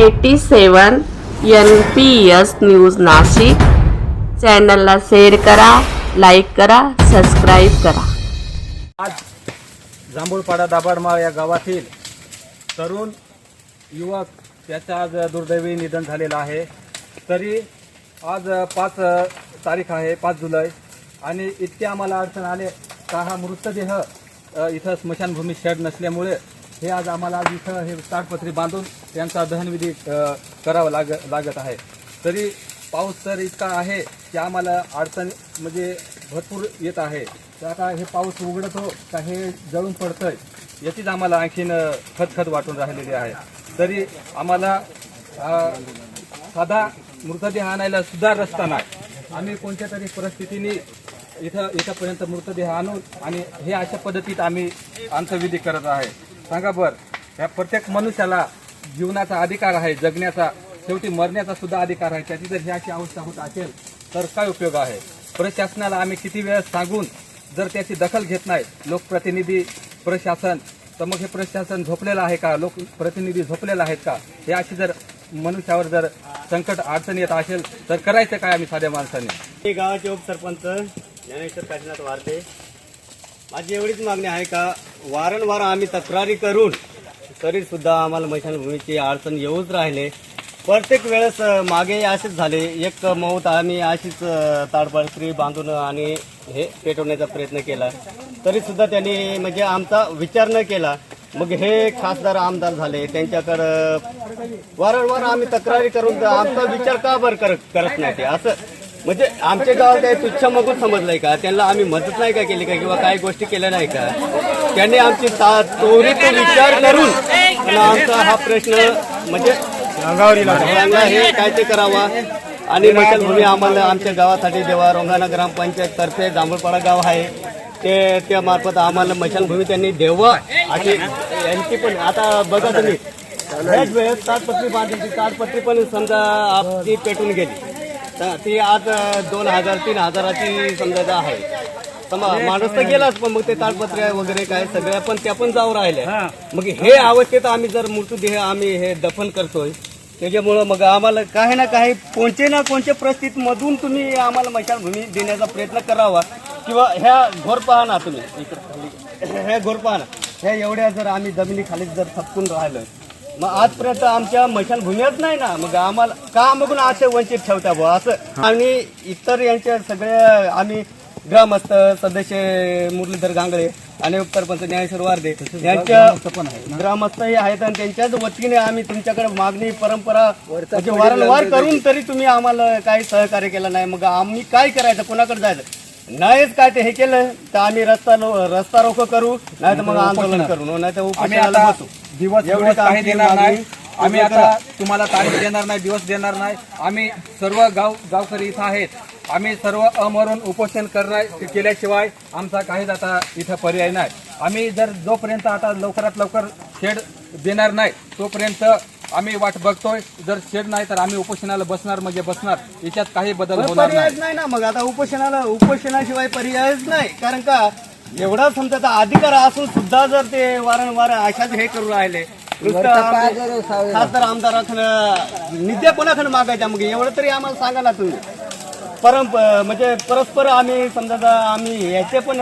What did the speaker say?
Eighty seven N P S news Nashik. चॅनलला share करा like करा सबस्क्राईब करा. आज जांभूळपाडा दाभाडमाळ या गावातील तरुण युवक त्याचं आज दुर्दैवी निधन झालेलं आहे. तरी आज पाच तारीख आहे पाच जुलै. आणि इतके आम्हाला अडचण आले का हा मृतदेह इथं स्मशानभूमी शेड नसल्यामुळे हे आज आम्हाला आज इथं हे ताटपत्री बांधून त्यांचा दहनविधी करावा लाग लागत आहे. तरी पाऊस तर इतका आहे की आम्हाला अडचण म्हणजे भरपूर येत आहे. तर आता हे पाऊस उघडतो का हे जळून पडतंय याचीच आम्हाला आणखीन खतखत वाटून राहिलेली आहे. तरी आम्हाला साधा मृतदेह आणायला सुद्धा रस्ता नाही. आम्ही कोणत्या तरी परिस्थितीने इथं इथंपर्यंत मृतदेह आणून आणि हे अशा पद्धतीत आम्ही अंत्यविधी करत आहे. सांगा बरं या प्रत्येक मनुष्याला जीवनाचा अधिकार आहे जगण्याचा शेवटी मरण्याचा सुद्धा अधिकार आहे त्याची जर ही अशी अवस्था होत असेल तर काय उपयोग आहे? प्रशासनाला आम्ही किती वेळ सांगून जर त्याची दखल घेत नाही लोकप्रतिनिधी प्रशासन तर मग हे प्रशासन झोपलेलं आहे का? लोक प्रतिनिधी आहेत का? हे अशी जर मनुष्यावर जर संकट अडचण येत असेल तर करायचं काय आम्ही साध्या माणसाने? गावाचे उपसरपंच ज्ञानेश्वर काशीनाथ वारते माझी एवढीच मागणी आहे का वारंवार आम्ही तक्रारी करून तरी सुद्धा आम्हाला मैशानभूमीची अडचण येऊच राहिले. प्रत्येक वेळेस मागे असेच झाले. एक मौत आम्ही अशीच अ, ताडपत्री बांधून आणि हे पेटवण्याचा प्रयत्न केला. तरी सुद्धा त्यांनी म्हणजे आमचा विचार न केला. मग हे खासदार आमदार झाले. त्यांच्याकडं वारंवार आम्ही तक्रारी करून आमचा विचार का बरं करत करत नाही ते असं म्हणजे आमच्या गावात काही तुच्छ मगून समजलंय का? त्यांना आम्ही मदत नाही का केली का? किंवा काही गोष्टी केल्या नाही का? त्यांनी आमची त्वरित विचार करून आणि आमचा हा प्रश्न म्हणजे हे काय ते करावा. आणि मशालभूमी आम्हाला आमच्या गावासाठी देवा रोंगाणा ग्रामपंचायत तर्फे जांभूळपाडा गाव आहे. ते त्या मार्फत आम्हाला मशालभूमी त्यांनी देवा अशी यांची पण आता बघा तुम्ही. ह्याच वेळेस ताडपत्री बांधायची. ताडपत्री पण समजा आपली पेटून गेली. तर ती आज दोन हजार तीन हजाराची समजा आहे. समा माणूस तर गेलाच पण मग ते ताडपत्र्या वगैरे काय सगळ्या पण त्या पण जाऊ राहिल्या. मग हे अवस्थेत आम्ही जर मृतदेह आम्ही हे दफन करतोय त्याच्यामुळं मग आम्हाला काही ना काही कोणते ना कोणत्या परिस्थितीमधून तुम्ही आम्हाला मशानभूमी देण्याचा प्रयत्न करावा. किंवा ह्या घोर पहा ना तुम्ही इकडं. ह्या घोर पहा ना. ह्या एवढ्या जर आम्ही जमिनीखाली जर थपकून राहिलो मग आजपर्यंत आमच्या मैशानभूमीच नाही ना. मग आम्हाला का मगून असे वंचित ठेवता बुवा असं. आणि इतर यांच्या सगळ्या आम्ही ग्रामस्थ सदस्य मुरलीधर गांगळे आणि उपसरपंच ज्ञानेश्वर वारदे यांच्या ग्रामस्थही आहेत आणि त्यांच्याच वतीने आम्ही तुमच्याकडे मागणी परंपरा म्हणजे वारंवार करून तरी तुम्ही आम्हाला काही सहकार्य केलं नाही. मग आम्ही काय करायचं? कोणाकडे जायचं? नाहीच काय ते हे केलं तर आम्ही रस्ता रस्ता रोको करू नाही तर मग आंदोलन करू. नाही तर दिवस दिवस काही देणार नाही. आम्ही आता तुम्हाला तारीख देणार नाही दिवस देणार नाही. आम्ही सर्व गाव गावकरी इथं आहेत. आम्ही सर्व अमरून उपोषण करणार केल्याशिवाय आमचा काहीच आता इथं पर्याय नाही. आम्ही जर जोपर्यंत आता लवकरात लवकर शेड देणार नाही तोपर्यंत आम्ही वाट बघतोय. जर शेड नाही तर आम्ही उपोषणाला बसणार म्हणजे बसणार. याच्यात काही बदल होणार पर्यायच नाही. नाही ना. मग आता उपोषणाला उपोषणाशिवाय पर्यायच नाही. कारण का? एवढा समजा अधिकार असून सुद्धा जर ते वारंवार अशाच हे करू राहिले नुसतं खासदार निद्या कोणाकडे मागायच्या मग? एवढं तरी आम्हाला सांगा ना तुम्ही. परम म्हणजे परस्पर आम्ही समजा आम्ही याचे पण